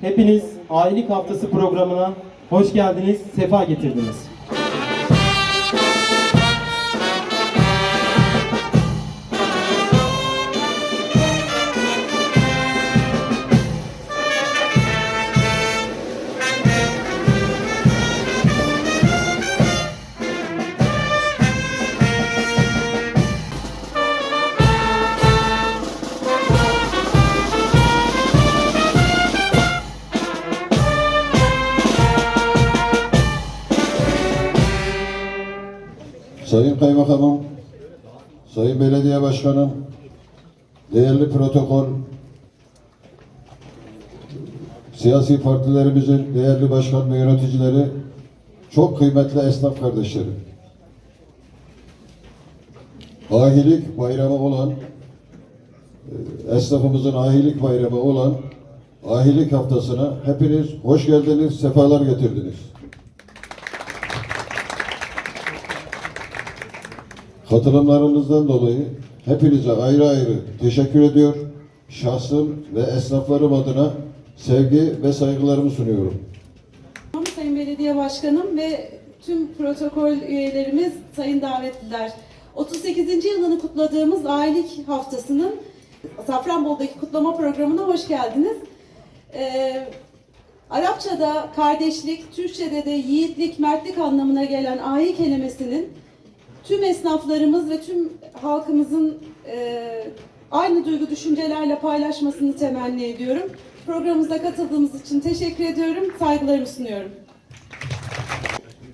Hepiniz Ailelik Haftası programına hoş geldiniz, sefa getirdiniz. Değerli protokol, siyasi partilerimizin değerli başkan ve yöneticileri, çok kıymetli esnaf kardeşlerim. Ahilik bayramı olan, e, esnafımızın ahilik bayramı olan ahilik haftasına hepiniz hoş geldiniz, sefalar getirdiniz. Katılımlarınızdan dolayı hepinize ayrı ayrı teşekkür ediyor. Şahsım ve esnaflarım adına sevgi ve saygılarımı sunuyorum. Sayın Belediye Başkanım ve tüm protokol üyelerimiz, sayın davetliler. 38. yılını kutladığımız Ailelik Haftası'nın Safranbolu'daki kutlama programına hoş geldiniz. Ee, Arapçada kardeşlik, Türkçe'de de yiğitlik, mertlik anlamına gelen ahi kelimesinin tüm esnaflarımız ve tüm halkımızın e, aynı duygu düşüncelerle paylaşmasını temenni ediyorum. Programımıza katıldığımız için teşekkür ediyorum, saygılarımı sunuyorum.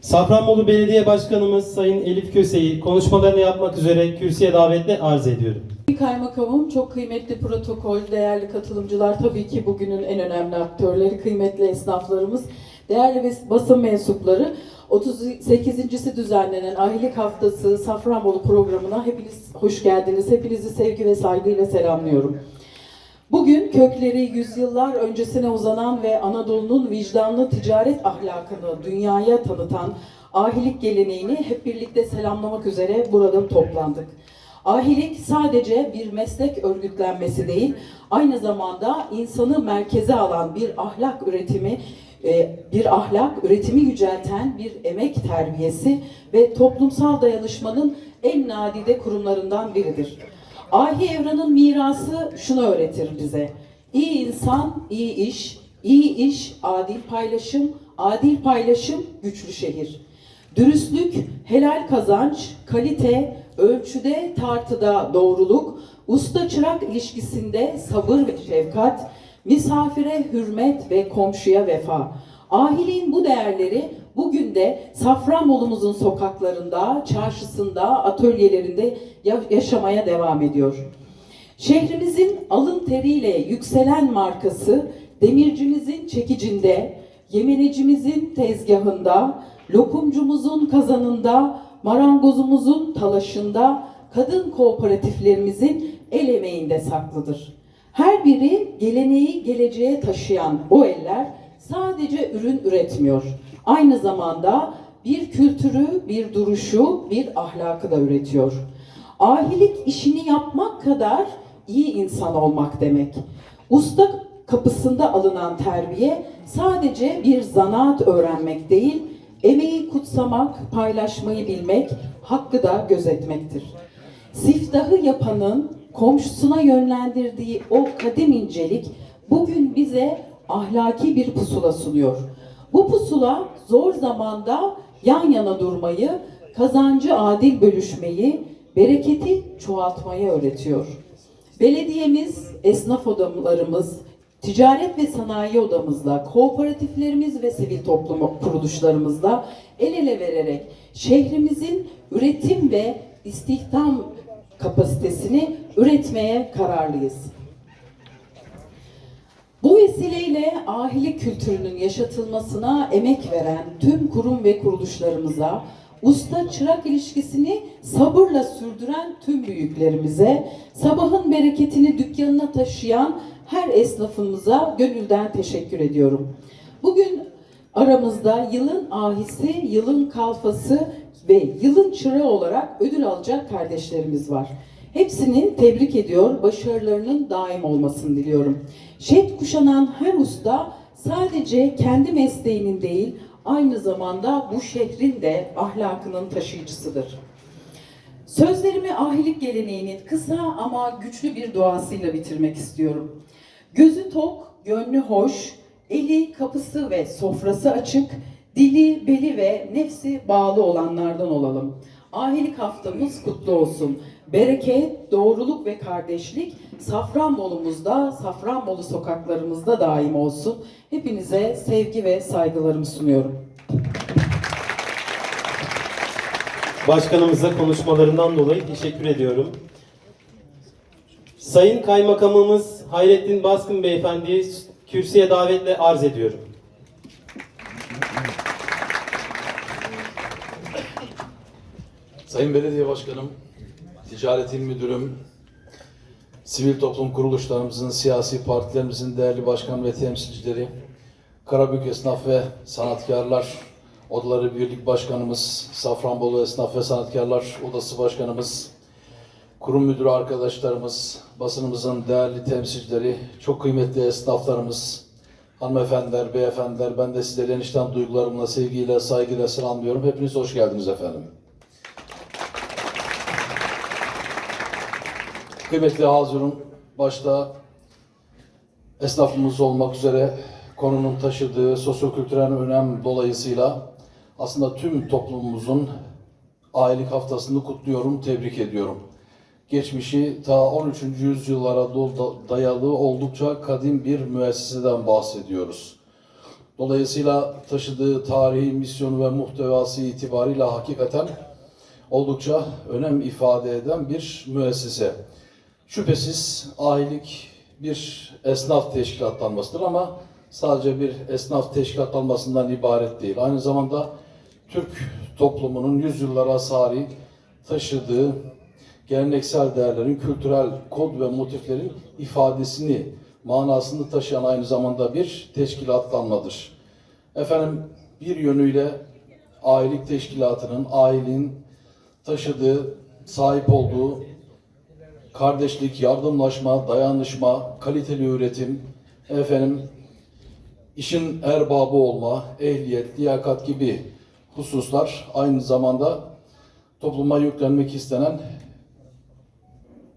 Safranbolu Belediye Başkanımız Sayın Elif Köse'yi konuşmalarını yapmak üzere kürsüye davetle arz ediyorum. Kaymakamım, çok kıymetli protokol, değerli katılımcılar, tabii ki bugünün en önemli aktörleri, kıymetli esnaflarımız, değerli bas- basın mensupları, 38.si düzenlenen Ahilik Haftası Safranbolu programına hepiniz hoş geldiniz. Hepinizi sevgi ve saygıyla selamlıyorum. Bugün kökleri yüzyıllar öncesine uzanan ve Anadolu'nun vicdanlı ticaret ahlakını dünyaya tanıtan ahilik geleneğini hep birlikte selamlamak üzere burada toplandık. Ahilik sadece bir meslek örgütlenmesi değil, aynı zamanda insanı merkeze alan bir ahlak üretimi, bir ahlak üretimi yücelten bir emek terbiyesi ve toplumsal dayanışmanın en nadide kurumlarından biridir. Ahi Evran'ın mirası şunu öğretir bize. İyi insan, iyi iş, iyi iş, adil paylaşım, adil paylaşım, güçlü şehir. Dürüstlük, helal kazanç, kalite, ölçüde, tartıda doğruluk, usta çırak ilişkisinde sabır ve şefkat, misafire hürmet ve komşuya vefa. Ahiliğin bu değerleri bugün de Safranbolumuzun sokaklarında, çarşısında, atölyelerinde ya- yaşamaya devam ediyor. Şehrimizin alın teriyle yükselen markası demircimizin çekicinde, yemenecimizin tezgahında, lokumcumuzun kazanında, marangozumuzun talaşında, kadın kooperatiflerimizin el emeğinde saklıdır. Her biri geleneği geleceğe taşıyan o eller sadece ürün üretmiyor. Aynı zamanda bir kültürü, bir duruşu, bir ahlakı da üretiyor. Ahilik işini yapmak kadar iyi insan olmak demek. Usta kapısında alınan terbiye sadece bir zanaat öğrenmek değil, emeği kutsamak, paylaşmayı bilmek, hakkı da gözetmektir. Siftahı yapanın komşusuna yönlendirdiği o kadim incelik bugün bize ahlaki bir pusula sunuyor. Bu pusula zor zamanda yan yana durmayı, kazancı adil bölüşmeyi, bereketi çoğaltmayı öğretiyor. Belediyemiz, esnaf odalarımız, ticaret ve sanayi odamızla, kooperatiflerimiz ve sivil toplum kuruluşlarımızla el ele vererek şehrimizin üretim ve istihdam kapasitesini üretmeye kararlıyız. Bu vesileyle ahilik kültürünün yaşatılmasına emek veren tüm kurum ve kuruluşlarımıza, usta çırak ilişkisini sabırla sürdüren tüm büyüklerimize, sabahın bereketini dükkanına taşıyan her esnafımıza gönülden teşekkür ediyorum. Bugün aramızda yılın ahisi, yılın kalfası ve yılın çırağı olarak ödül alacak kardeşlerimiz var. Hepsini tebrik ediyor, başarılarının daim olmasını diliyorum. Şet kuşanan her usta sadece kendi mesleğinin değil, aynı zamanda bu şehrin de ahlakının taşıyıcısıdır. Sözlerimi ahilik geleneğinin kısa ama güçlü bir duasıyla bitirmek istiyorum. Gözü tok, gönlü hoş, eli, kapısı ve sofrası açık, dili, beli ve nefsi bağlı olanlardan olalım. Ahilik haftamız kutlu olsun. Bereket, doğruluk ve kardeşlik Safranbolu'muzda, Safranbolu sokaklarımızda daim olsun. Hepinize sevgi ve saygılarımı sunuyorum. Başkanımıza konuşmalarından dolayı teşekkür ediyorum. Sayın Kaymakamımız Hayrettin Baskın Beyefendi'yi kürsüye davetle arz ediyorum. Sayın Belediye Başkanım, Ticaret İl Müdürüm, sivil toplum kuruluşlarımızın, siyasi partilerimizin değerli başkan ve temsilcileri, Karabük Esnaf ve Sanatkarlar Odaları Birlik Başkanımız, Safranbolu Esnaf ve Sanatkarlar Odası Başkanımız, kurum müdürü arkadaşlarımız, basınımızın değerli temsilcileri, çok kıymetli esnaflarımız, hanımefendiler, beyefendiler, ben de sizleri enişten duygularımla, sevgiyle, saygıyla selamlıyorum. Hepiniz hoş geldiniz efendim. Kıymetli hazırım, başta esnafımız olmak üzere konunun taşıdığı sosyokültürel önem dolayısıyla aslında tüm toplumumuzun ailelik haftasını kutluyorum, tebrik ediyorum. Geçmişi ta 13. yüzyıllara dayalı oldukça kadim bir müesseseden bahsediyoruz. Dolayısıyla taşıdığı tarihi, misyonu ve muhtevası itibariyle hakikaten oldukça önem ifade eden bir müessese. Şüphesiz ailelik bir esnaf teşkilatlanmasıdır ama sadece bir esnaf teşkilatlanmasından ibaret değil. Aynı zamanda Türk toplumunun yüzyıllara sari taşıdığı geleneksel değerlerin, kültürel kod ve motiflerin ifadesini, manasını taşıyan aynı zamanda bir teşkilatlanmadır. Efendim bir yönüyle ailelik teşkilatının, ailenin taşıdığı, sahip olduğu kardeşlik, yardımlaşma, dayanışma, kaliteli üretim, efendim işin erbabı olma, ehliyet, liyakat gibi hususlar aynı zamanda topluma yüklenmek istenen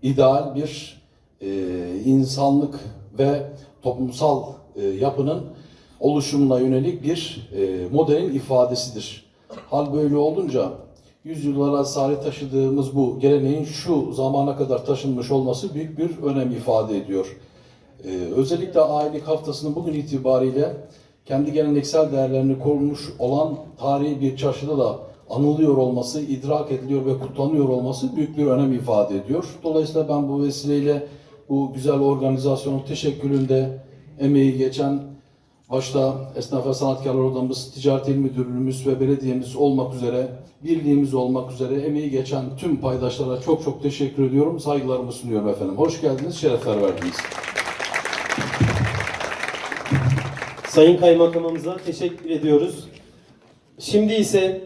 ideal bir e, insanlık ve toplumsal e, yapının oluşumuna yönelik bir e, modelin ifadesidir. Hal böyle olunca yüzyıllara sari taşıdığımız bu geleneğin şu zamana kadar taşınmış olması büyük bir önem ifade ediyor. Ee, özellikle ailelik haftasının bugün itibariyle kendi geleneksel değerlerini korumuş olan tarihi bir çarşıda da anılıyor olması, idrak ediliyor ve kutlanıyor olması büyük bir önem ifade ediyor. Dolayısıyla ben bu vesileyle bu güzel organizasyonun teşekküründe emeği geçen Başta Esnaf ve Sanatkarlar Odamız, Ticaret İl Müdürlüğümüz ve belediyemiz olmak üzere, birliğimiz olmak üzere emeği geçen tüm paydaşlara çok çok teşekkür ediyorum. Saygılarımı sunuyorum efendim. Hoş geldiniz, şerefler verdiniz. Sayın Kaymakamımıza teşekkür ediyoruz. Şimdi ise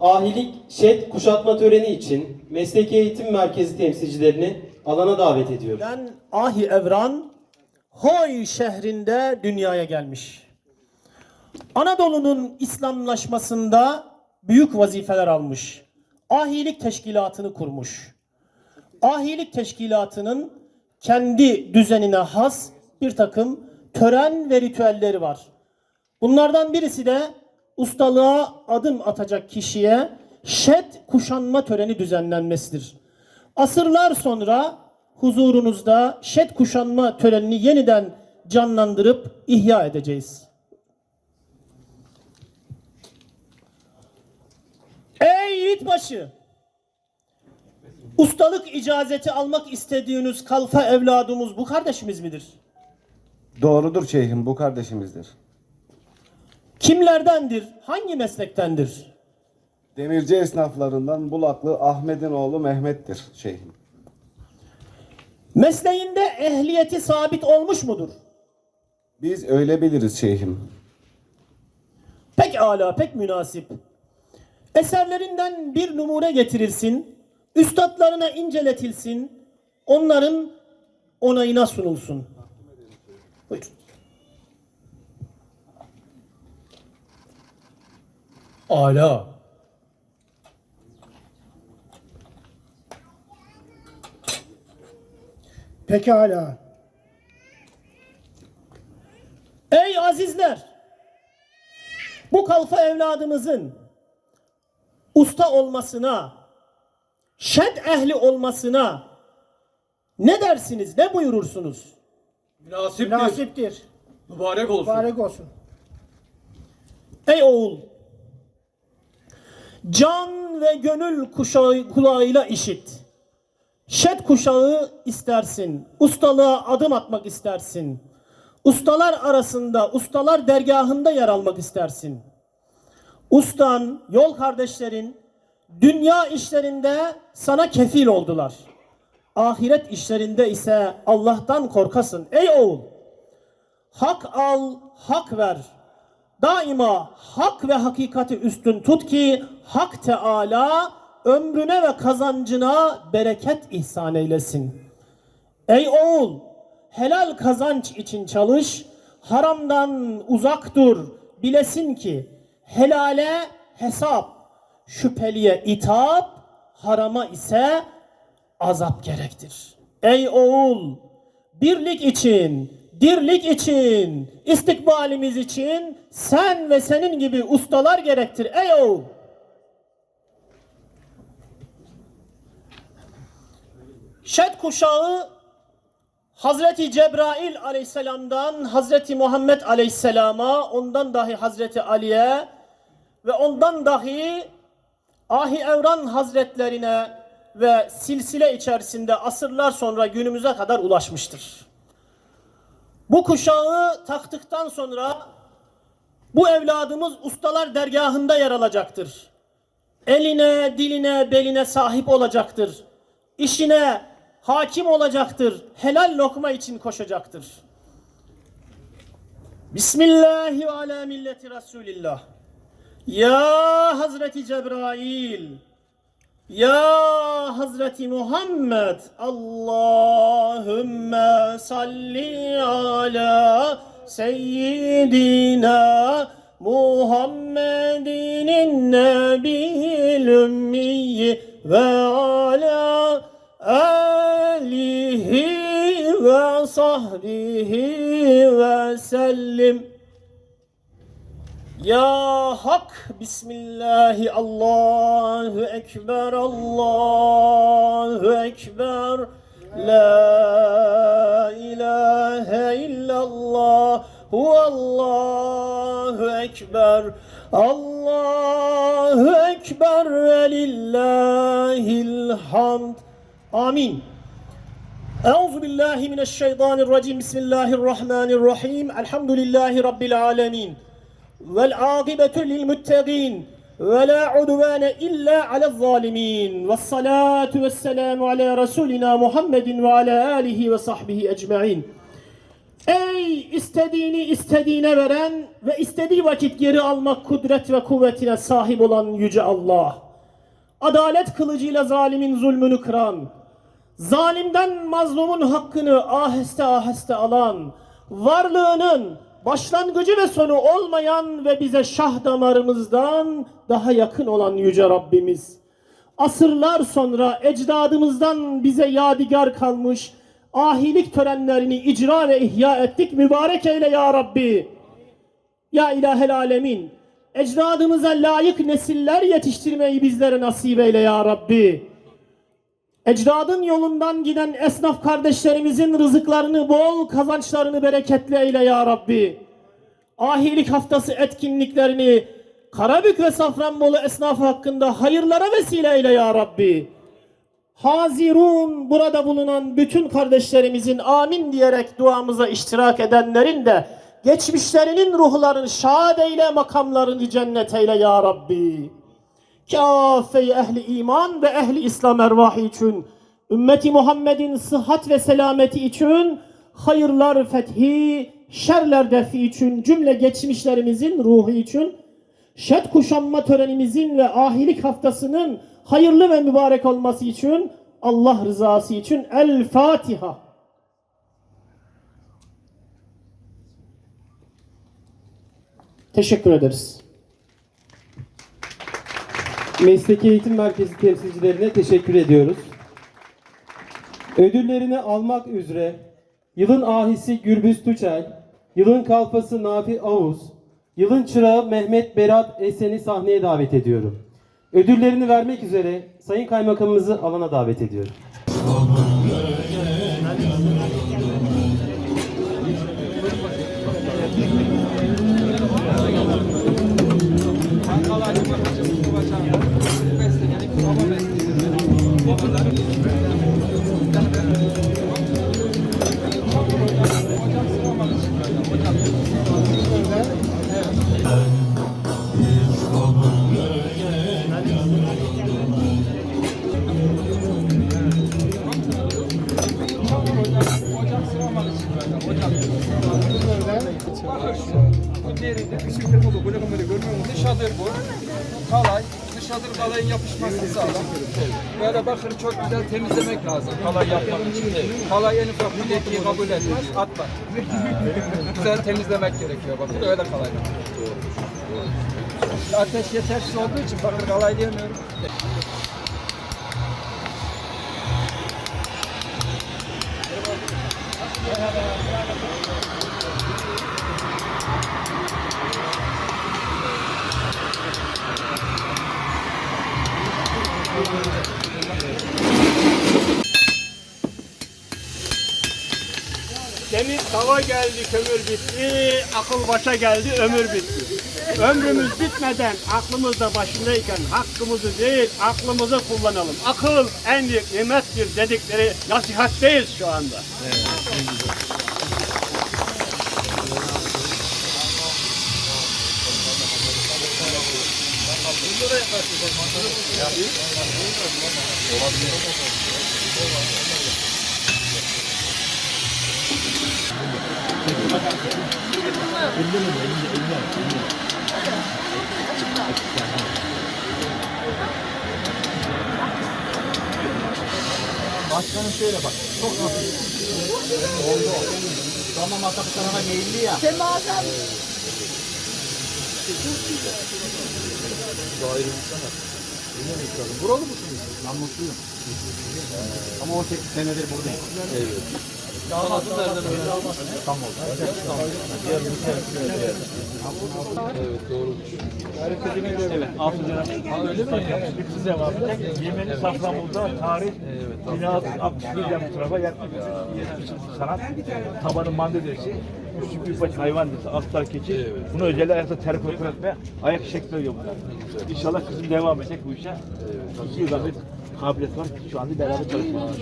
ahilik şet kuşatma töreni için Mesleki Eğitim Merkezi temsilcilerini alana davet ediyorum. Ben Ahi Evran Hoy şehrinde dünyaya gelmiş. Anadolu'nun İslamlaşmasında büyük vazifeler almış. Ahilik teşkilatını kurmuş. Ahilik teşkilatının kendi düzenine has bir takım tören ve ritüelleri var. Bunlardan birisi de ustalığa adım atacak kişiye şet kuşanma töreni düzenlenmesidir. Asırlar sonra huzurunuzda şet kuşanma törenini yeniden canlandırıp ihya edeceğiz. Ey yiğitbaşı! Ustalık icazeti almak istediğiniz kalfa evladımız bu kardeşimiz midir? Doğrudur şeyhim bu kardeşimizdir. Kimlerdendir? Hangi meslektendir? Demirci esnaflarından Bulaklı Ahmet'in oğlu Mehmet'tir şeyhim. Mesleğinde ehliyeti sabit olmuş mudur? Biz öyle biliriz şeyhim. Pek ala, pek münasip. Eserlerinden bir numune getirilsin, üstadlarına inceletilsin, onların onayına sunulsun. Buyurun. Ala. Pekala. Ey azizler! Bu kalfa evladımızın usta olmasına, şed ehli olmasına ne dersiniz, ne buyurursunuz? Münasiptir. Münasiptir. Mübarek olsun. Mübarek olsun. Ey oğul! Can ve gönül kuşağı, kulağıyla işit. Şed kuşağı istersin. Ustalığa adım atmak istersin. Ustalar arasında, ustalar dergahında yer almak istersin. Ustan, yol kardeşlerin dünya işlerinde sana kefil oldular. Ahiret işlerinde ise Allah'tan korkasın. Ey oğul! Hak al, hak ver. Daima hak ve hakikati üstün tut ki Hak Teala ömrüne ve kazancına bereket ihsan eylesin. Ey oğul, helal kazanç için çalış, haramdan uzak dur. Bilesin ki helale hesap, şüpheliye itap, harama ise azap gerektir. Ey oğul, birlik için, dirlik için, istikbalimiz için sen ve senin gibi ustalar gerektir. Ey oğul! Şed kuşağı Hazreti Cebrail aleyhisselamdan Hazreti Muhammed aleyhisselama, ondan dahi Hazreti Ali'ye ve ondan dahi Ahi Evran Hazretlerine ve silsile içerisinde asırlar sonra günümüze kadar ulaşmıştır. Bu kuşağı taktıktan sonra bu evladımız ustalar dergahında yer alacaktır. Eline, diline, beline sahip olacaktır. İşine hakim olacaktır. Helal lokma için koşacaktır. Bismillahi ve ala milleti Resulillah. Ya Hazreti Cebrail. Ya Hazreti Muhammed Allahümme salli ala seyyidina Muhammedin nebiyil ümmiyi ve ala ve sahbihi ve sellim. Ya Hak Bismillahi Allahu Ekber Allahu Ekber. La ilahe illallah Huvallahu Ekber. Allahu Ekber ve lillahil hamd Amin Euzu billahi mineşşeytanirracim. Bismillahirrahmanirrahim. Elhamdülillahi rabbil alamin. Vel akibetu lil muttaqin. Ve la udvane illa alel zalimin. Ve salatu ve selamu ala Resulina Muhammedin ve ala alihi ve sahbihi ecmain. Ey istediğini istediğine veren ve istediği vakit geri almak kudret ve kuvvetine sahip olan Yüce Allah. Adalet kılıcıyla zalimin zulmünü kıran, zalimden mazlumun hakkını aheste aheste alan, varlığının başlangıcı ve sonu olmayan ve bize şah damarımızdan daha yakın olan Yüce Rabbimiz. Asırlar sonra ecdadımızdan bize yadigar kalmış ahilik törenlerini icra ve ihya ettik. Mübarek eyle ya Rabbi. Ya ilahel alemin. Ecdadımıza layık nesiller yetiştirmeyi bizlere nasip eyle ya Rabbi. Ecdadın yolundan giden esnaf kardeşlerimizin rızıklarını bol, kazançlarını bereketli eyle ya Rabbi. Ahilik haftası etkinliklerini Karabük ve Safranbolu esnafı hakkında hayırlara vesile eyle ya Rabbi. Hazirun burada bulunan bütün kardeşlerimizin amin diyerek duamıza iştirak edenlerin de geçmişlerinin ruhlarını şad eyle makamlarını cennet eyle ya Rabbi. Kâfe-i ehli iman ve ehli İslam ervahı için, ümmeti Muhammed'in sıhhat ve selameti için, hayırlar fethi, şerler defi için, cümle geçmişlerimizin ruhu için, şed kuşanma törenimizin ve ahilik haftasının hayırlı ve mübarek olması için, Allah rızası için El Fatiha. Teşekkür ederiz. Mesleki Eğitim Merkezi temsilcilerine teşekkür ediyoruz. Ödüllerini almak üzere yılın ahisi Gürbüz Tuçel, yılın kalfası Nafi Avuz, yılın çırağı Mehmet Berat Esen'i sahneye davet ediyorum. Ödüllerini vermek üzere Sayın Kaymakamımızı alana davet ediyorum. Bu deride ışıklı bu. Böyle böyle görmüyor musun? Dışadır bu. Kalay. Dışadır kalayın yapışmasını sağlar. Böyle bakır çok güzel temizlemek lazım kalay yapmak için. Kalay en ufak bir lekeyi kabul etmez. Atlar. güzel temizlemek gerekiyor. Bakın öyle kalay. Ateş yetersiz olduğu için bakır kalay diyemiyorum. Demir tava geldi, kömür bitti, akıl başa geldi, ömür bitti. Ömrümüz bitmeden aklımızda başındayken hakkımızı değil, aklımızı kullanalım. Akıl en büyük nimettir dedikleri nasihatteyiz şu anda. Başkanım şöyle bak. Çok hafif. Oldu. Ama masrafı sana da ya. Sen mağazam. Çok güzel. Şu ayrılmışsana. Yine bir şey kadın. Buralı mısınız? Ben mutluyum. Ama 18 senedir buradayım. Evet. Yemeni Safranbolu'da tarih 1661'den bu tarafa yaklaşık 70 sanat. Tabanı mandalesi, üstü büyükbaş hayvan dizisi, atlar keçi. Bunu özellikle ayakta terkol etme, ayak şekli oluyor bunlar. İnşallah kızım devam edecek bu işe. İki yıldan bir kabiliyet var. Şu anda beraber çalışıyoruz.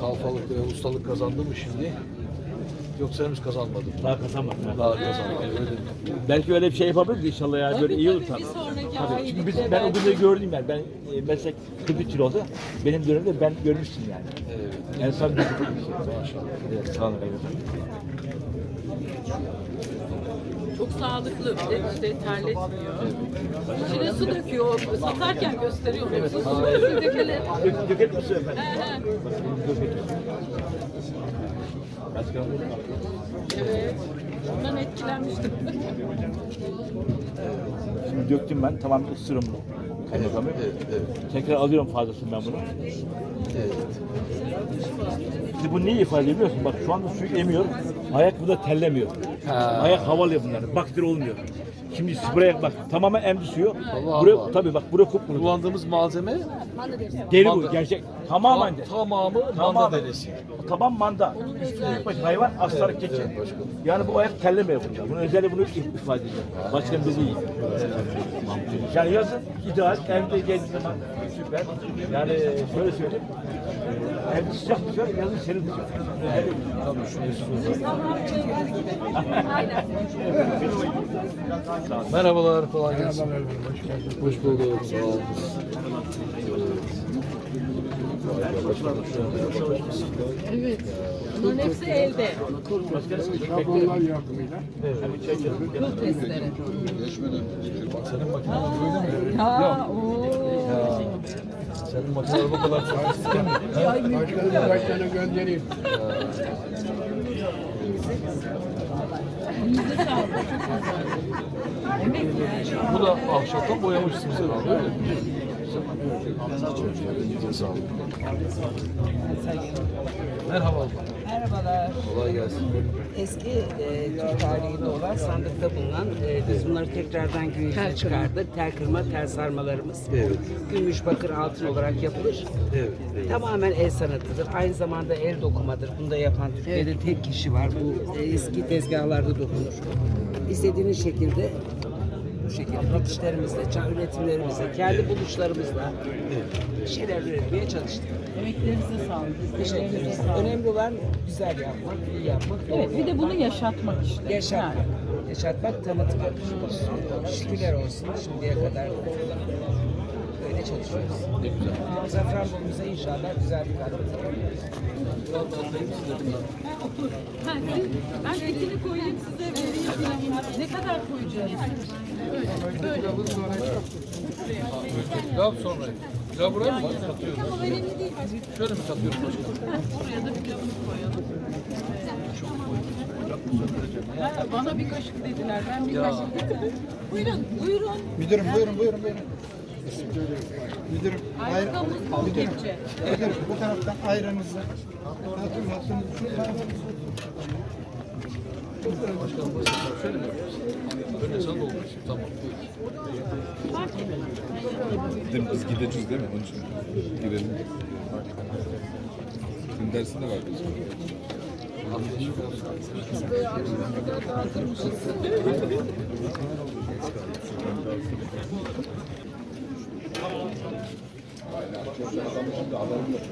Kalfalık ve ustalık kazandı mı şimdi? Yoksa henüz kazanmadı mı? Daha kazanmadı. Daha kazanmadı. Öyle mi? Belki öyle bir şey yapabiliriz inşallah yani böyle iyi olur tabii. Tabii. Çünkü biz, ben o günleri gördüm yani. Ben e, meslek 43 yıl oldu. Benim dönemde ben görmüştüm yani. Evet. İnsan bir şey. Maşallah. Evet, sağ olun. eyvallah. Çok sağlıklı bir de işte terletmiyor. İçine su döküyor. Satarken gösteriyor. Evet. Su dökelim mi su efendim? Evet. Ondan etkilenmiştim. Şimdi döktüm ben. Tamam ısırım bunu. Kaymakamı. Evet, evet, Tekrar alıyorum fazlasını ben bunu. evet. Şimdi bu neyi ifade ediyor musun? Bak şu anda suyu emiyor. Ayak burada tellemiyor. Ayak havalı bunlar. Bakteri olmuyor. Şimdi buraya bak tamamen emdi suyu. Allah buraya Allah. tabii bak buraya kupkuru. Kullandığımız malzeme Deri bu Manda. gerçek. Tamamen de. tamamı manda Tamamen. derisi. Tamam manda. Üstü büyükbaş hayvan, aslar keçi. Yani bu ayak tellemiyor bunlar. Bunun özelliği bunu ifade ediyor. Başka bir değil. Yani yazın ideal, evde geldiği zaman süper. Yani şöyle söyleyeyim. e, Evde sıcak tutuyor, yazın serin tutuyor. Tabii şunu Merhabalar, kolay gelsin. Hoş bulduk, sağ olun. Evet. Bunların hepsi elde. Şablonlar yardımıyla. Evet. Kıl testleri. Senin makinen böyle mi? Ya ooo. Senin makineler bu kadar sofistike mi? Başkanım kaç tane göndereyim. Bu da ahşaptan boyamışsınız herhalde öyle mi? Merhaba. Merhabalar. Kolay gelsin. Eski e, Türk tarihinde olan sandıkta bulunan, e, biz bunları tekrardan gün yüzüne çıkardık. Tel kırma, tel sarmalarımız. Gümüş, bakır, altın olarak yapılır. Tamamen el sanatıdır. Aynı zamanda el dokumadır. Bunu da yapan Türkiye'de tek kişi var. Bu e, eski tezgahlarda dokunur. İstediğiniz şekilde bu şekilde dikişlerimizle, çağ üretimlerimizle, kendi buluşlarımızla bir şeyler üretmeye çalıştık. Emeklerinize sağlık. Teşekkür ederiz. Önemli olan güzel yapmak, iyi yapmak. Evet, doğru bir de bunu yaşatmak işte. Yaşatmak. Yaşatmak, tanıtmak. Şükürler olsun şimdiye kadar çalışıyoruz. Ne güzel. Safranbolu'muza inşallah güzel bir katkı Ben etini koyayım size vereyim. Ne kadar koyacağız? Pilavı sonra Pilav sonra. Pilav buraya mı katıyoruz? Şöyle mi katıyoruz başkanım? Buraya da pilavını koyalım. Ha, Bana bir kaşık dediler. Ben bir kaşık dedim. Buyurun, buyurun. Müdürüm buyurun buyurun buyurun. Müdürüm bu müdürüm, müdürüm bu taraftan ayranınızı. Başkanım basit. Şöyle mi yapıyoruz? Öyle sana dolmuş. Tamam. Biz gideceğiz değil mi? Onun için gidelim. Senin dersin de var bizim. Adamın şimdi adamın da çok.